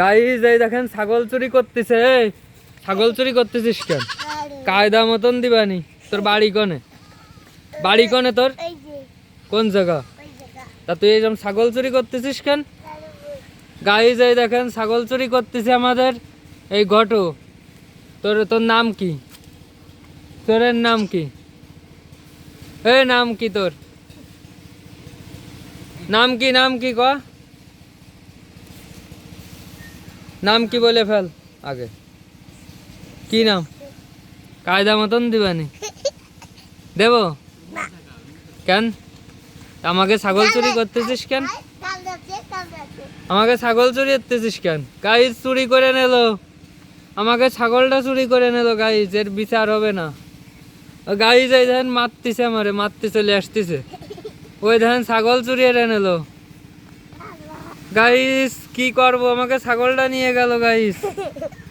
Guys এই দেখেন ছাগল চুরি করতেছে ছাগল চুরি করতেছিস কেন? কায়দা মতন দিবানি তোর বাড়ি কনে? বাড়ি কনে তোর? কোন জায়গা? তা তুই এইরকম ছাগল চুরি করতেছিস কেন? গাইজ এই দেখেন ছাগল চুরি করতেছে আমাদের এই ঘটো। তোর তোর নাম কি? তোরের নাম কি? এই নাম কি তোর? নাম কি নাম কি ক? নাম কি বলে ফেল? আগে। কি নাম? কায়দা মতন দিবানি। দেব? কেন? আমাকে ছাগল চুরি করতেছিস কেন? আমাকে ছাগল চুরি করতেছিস কেন? গাইজ, চুরি করে নিল। আমাকে ছাগলটা চুরি করে নিল, গাইজ, এর বিচার হবে না। গাইজ, এই ধান মারতিছে আমারে, মারতে চলে আসতেছে। ওই ধান ছাগল চুরি এনে নিল। গাইজ কি করব? আমাকে ছাগলটা নিয়ে গেল গাইজ